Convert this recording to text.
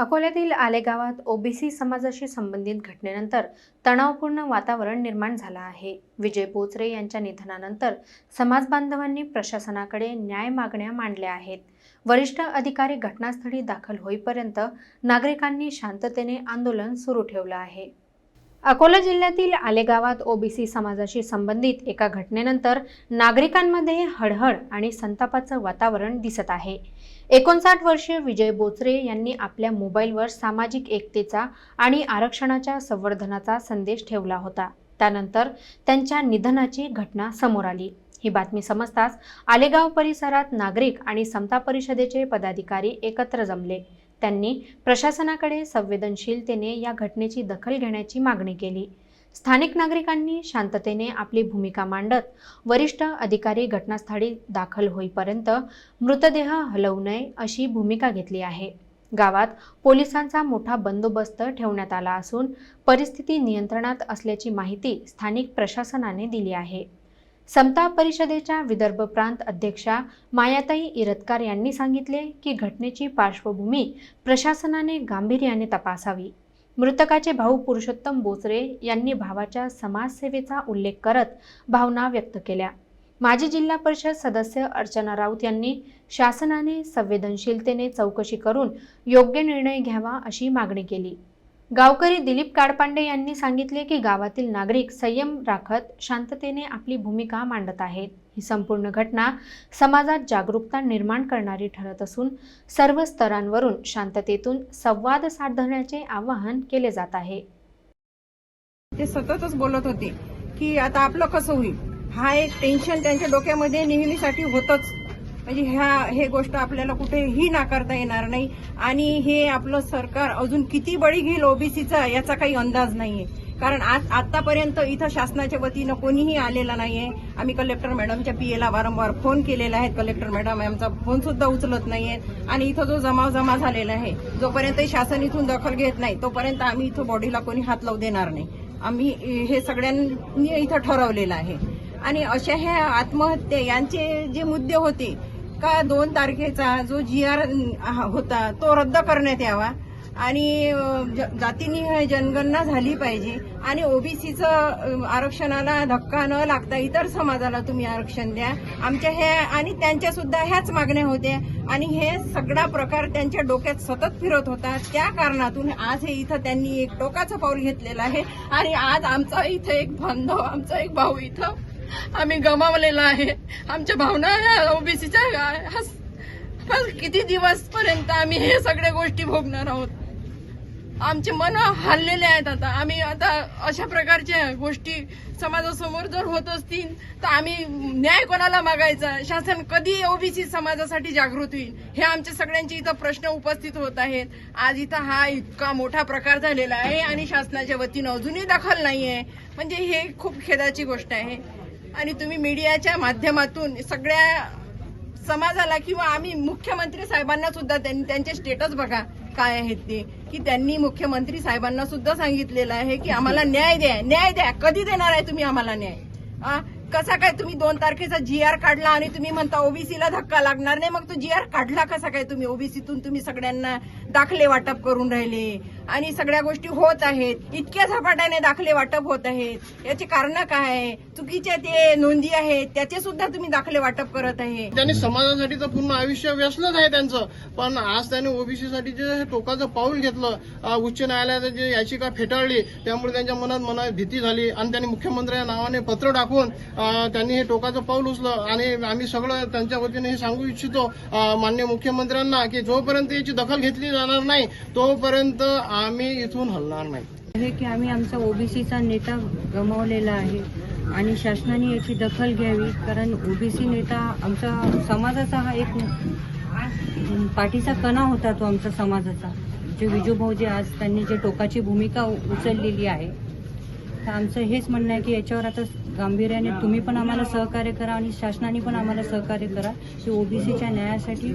अकोल्यातील आलेगावात ओबीसी समाजाशी संबंधित घटनेनंतर तणावपूर्ण वातावरण निर्माण झालं आहे. विजय बोचरे यांच्या निधनानंतर समाज बांधवांनी प्रशासनाकडे न्याय मागण्या मांडल्या आहेत. वरिष्ठ अधिकारी घटनास्थळी दाखल होईपर्यंत नागरिकांनी शांततेने आंदोलन सुरू ठेवलं आहे. अकोला जिल्ह्यातील आलेगावात ओबीसी समाजाशी संबंधित एका घटनेनंतर नागरिकांमध्ये हळहळ आणि संतापाचं वातावरण दिसत आहे. एकोणसाठ वर्षीय विजय बोचरे यांनी आपल्या मोबाईलवर सामाजिक एकतेचा आणि आरक्षणाच्या संवर्धनाचा संदेश ठेवला होता. त्यानंतर त्यांच्या निधनाची घटना समोर आली. ही बातमी समजताच आलेगाव परिसरात नागरिक आणि समता परिषदेचे पदाधिकारी एकत्र जमले. त्यांनी प्रशासनाकडे संवेदनशीलतेने या घटनेची दखल घेण्याची मागणी केली. स्थानिक नागरिकांनी शांततेने आपली भूमिका मांडत वरिष्ठ अधिकारी घटनास्थळी दाखल होईपर्यंत मृतदेह हलवू नये अशी भूमिका घेतली आहे. गावात पोलिसांचा मोठा बंदोबस्त ठेवण्यात आला असून परिस्थिती नियंत्रणात असल्याची माहिती स्थानिक प्रशासनाने दिली आहे. समता परिषदेच्या विदर्भ प्रांत अध्यक्षा मायाताई इरतकार यांनी सांगितले की घटनेची पार्श्वभूमी प्रशासनाने गांभीर्याने तपासावी. मृतकाचे भाऊ पुरुषोत्तम बोचरे यांनी भावाच्या समाजसेवेचा उल्लेख करत भावना व्यक्त केल्या. माजी जिल्हा परिषद सदस्य अर्चना राऊत यांनी शासनाने संवेदनशीलतेने चौकशी करून योग्य निर्णय घ्यावा अशी मागणी केली. गावकरी दिलीप काडपांडे यांनी सांगितले की गावातील नागरिक संयम राखत शांततेने आपली भूमिका मांडत आहेत. ही संपूर्ण घटना समाजात जागरूकता निर्माण करणारी ठरत असून सर्व स्तरांवरून शांततेतून संवाद साधण्याचे आवाहन केले जात आहे. ते सततच बोलत होते की आता आपलं कसं होईल? हा एक टेन्शन त्यांच्या डोक्यामध्ये नेहमीसाठी होतच. म्हणजे ह्या हे गोष्ट आपल्याला कुठेही नाकारता येणार नाही. आणि हे आपलं सरकार अजून किती बळी घेईल ओबीसीचा याचा काही अंदाज नाहीये. कारण आज आतापर्यंत इथं शासनाच्या वतीनं कोणीही आलेला नाहीये. आम्ही कलेक्टर मॅडमच्या पीएला वारंवार फोन केलेला आहे. कलेक्टर मॅडम आमचा फोन सुद्धा उचलत नाहीये. आणि इथं जो जमाव जमा झालेला आहे जोपर्यंत शासन इथून दखल घेत नाही तोपर्यंत आम्ही इथं बॉडीला कोणी हात लावू देणार नाही. आम्ही हे सगळ्यांनी इथं ठरवलेलं आहे. आणि अशा ह्या आत्महत्या यांचे जे मुद्दे होते का दोन तारखेचा जो जी आर होता तो रद्द करण्यात यावा. आणि ज- जातीनिहाय जनगणना झाली पाहिजे. आणि ओबीसीचं आरक्षणाला धक्का न लागता इतर समाजाला तुम्ही आरक्षण द्या. आमच्या ह्या आणि त्यांच्या सुद्धा ह्याच मागण्या होत्या. आणि हे सगळा प्रकार त्यांच्या डोक्यात सतत फिरत होता. त्या कारणातून आज हे इथं त्यांनी एक टोकाचं पाऊल घेतलेलं आहे. आणि आज आमचा इथं एक बांधव आमचा एक भाऊ इथं आम्ही गमावलेला आहे. आमच्या भावना ह्या ओबीसीच्या किती दिवस पर्यंत आम्ही हे सगळ्या गोष्टी भोगणार आहोत? आमचे मन हल्लेले आहेत आता. आम्ही आता अशा प्रकारच्या गोष्टी समाजासमोर जर होत असतील तर आम्ही न्याय कोणाला मागायचा? शासन कधी ओबीसी समाजासाठी जागृत होईल? हे आमचे सगळ्यांचे इथं प्रश्न उपस्थित होत आहेत. आज इथं हा इतका मोठा प्रकार झालेला आहे आणि शासनाच्या वतीनं अजूनही दखल नाहीये. म्हणजे हे खूप खेदाची गोष्ट आहे. आणि तुम्ही मीडियाच्या माध्यमातून सगळ्या समाजाला किंवा आम्ही मुख्यमंत्री साहेबांना सुद्धा त्यांचे स्टेटस बघा काय आहेत ते. की त्यांनी मुख्यमंत्री साहेबांना सुद्धा सांगितलेलं आहे की आम्हाला न्याय द्या न्याय द्या. कधी देणार आहे तुम्ही आम्हाला न्याय? कसा काय तुम्ही दोन तारखेचा जी आर काढला आणि तुम्ही म्हणता ओबीसीला धक्का लागणार नाही? मग तो जी आर काढला कसा काय तुम्ही? ओबीसीतून तुम्ही सगळ्यांना दाखले वाटप करून राहिले. आणि सगळ्या गोष्टी होत आहेत. इतक्या झपाट्याने दाखले वाटप होत आहेत. याची कारण काय? आहे चुकीच्या ते नोंदी आहेत. त्याचे सुद्धा तुम्ही दाखले वाटप करत आहे. त्यांनी समाजासाठी तर पूर्ण आयुष्य व्यसनच आहे त्यांचं. पण आज त्यांनी ओबीसी साठी जे टोकाचं पाऊल घेतलं उच्च न्यायालयात जे याचिका फेटाळली त्यामुळे त्यांच्या मनात मनात भीती झाली. आणि त्यांनी मुख्यमंत्र्या नावाने पत्र टाकून त्यांनी हे टोकाचं पाऊल उचलं आणि आम्ही सगळं त्यांच्या वतीने हे सांगू इच्छितो मान्य मुख्यमंत्र्यांना की जोपर्यंत याची दखल घेतली जाणार नाही तोपर्यंत आम्ही इथून हलणार नाही. हे की आम्ही आमचा ओबीसीचा नेता गमावलेला आहे आणि शासनाने याची दखल घ्यावी कारण ओबीसी नेता आमचा समाजाचा हा एक पाठीचा कणा होता तो आमचा समाजाचा. जे विजूभाऊ जे आज त्यांनी जे टोकाची भूमिका उचललेली आहे तर आमचं हेच म्हणणं आहे की याच्यावर आता गांभीर्याने तुम्ही पण आम्हाला सहकार्य करा आणि शासनाने पण आम्हाला सहकार्य करा. की ओबीसीच्या न्यायासाठी